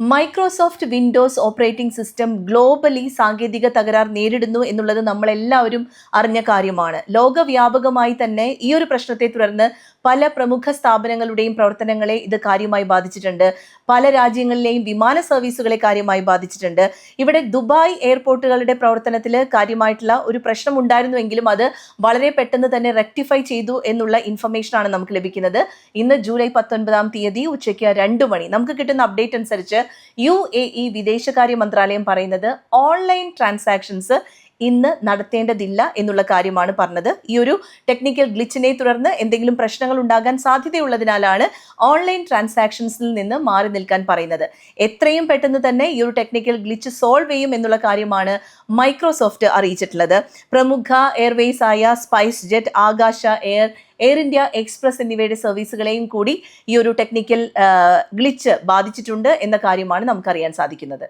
Microsoft Windows operating system globally സാങ്കേതിക തകരാർ നേരിടുന്നു എന്നുള്ളത് നമ്മളെല്ലാവരും അറിഞ്ഞ കാര്യമാണ്. ലോകവ്യാപകമായി തന്നെ ഈ ഒരു പ്രശ്നത്തെ തുടർന്ന് പല പ്രമുഖ സ്ഥാപനങ്ങളുടെയും പ്രവർത്തനങ്ങളെ ഇത് കാര്യമായി ബാധിച്ചിട്ടുണ്ട്. പല രാജ്യങ്ങളിലെയും വിമാന സർവീസുകളെ കാര്യമായി ബാധിച്ചിട്ടുണ്ട്. ഇവിടെ ദുബായ് എയർപോർട്ടുകളുടെ പ്രവർത്തനത്തിൽ കാര്യമായിട്ടുള്ള ഒരു പ്രശ്നം ഉണ്ടായിരുന്നുവെങ്കിലും അത് വളരെ പെട്ടെന്ന് തന്നെ റെക്ടിഫൈ ചെയ്തു എന്നുള്ള ഇൻഫർമേഷനാണ് നമുക്ക് ലഭിക്കുന്നത്. ഇന്ന് ജൂലൈ പത്തൊൻപതാം തീയതി ഉച്ചയ്ക്ക് രണ്ട് മണി. നമുക്ക് കിട്ടുന്ന അപ്ഡേറ്റ് അനുസരിച്ച് യു എ ഇ വിദേശകാര്യ മന്ത്രാലയം പറയുന്നത് ഓൺലൈൻ ട്രാൻസാക്ഷൻസ് ഇന്ന് നടത്തേണ്ടതില്ല എന്നുള്ള കാര്യമാണ് പറഞ്ഞത്. ഈ ഒരു ടെക്നിക്കൽ ഗ്ലിച്ചിനെ തുടർന്ന് എന്തെങ്കിലും പ്രശ്നങ്ങൾ ഉണ്ടാകാൻ സാധ്യതയുള്ളതിനാലാണ് ഓൺലൈൻ ട്രാൻസാക്ഷൻസിൽ നിന്ന് മാറി നിൽക്കാൻ പറയുന്നത്. എത്രയും പെട്ടെന്ന് തന്നെ ഈ ഒരു ടെക്നിക്കൽ ഗ്ലിച്ച് സോൾവ് ചെയ്യും എന്നുള്ള കാര്യമാണ് മൈക്രോസോഫ്റ്റ് അറിയിച്ചിട്ടുള്ളത്. പ്രമുഖ എയർവേസ് ആയ spice jet Akasa air air India express എന്നിവയുടെ സർവീസുകളെയും കൂടി ഈ ഒരു ടെക്നിക്കൽ ഗ്ലിച്ച് ബാധിച്ചിട്ടുണ്ട് എന്ന കാര്യമാണ് നമുക്കറിയാൻ സാധിക്കുന്നത്.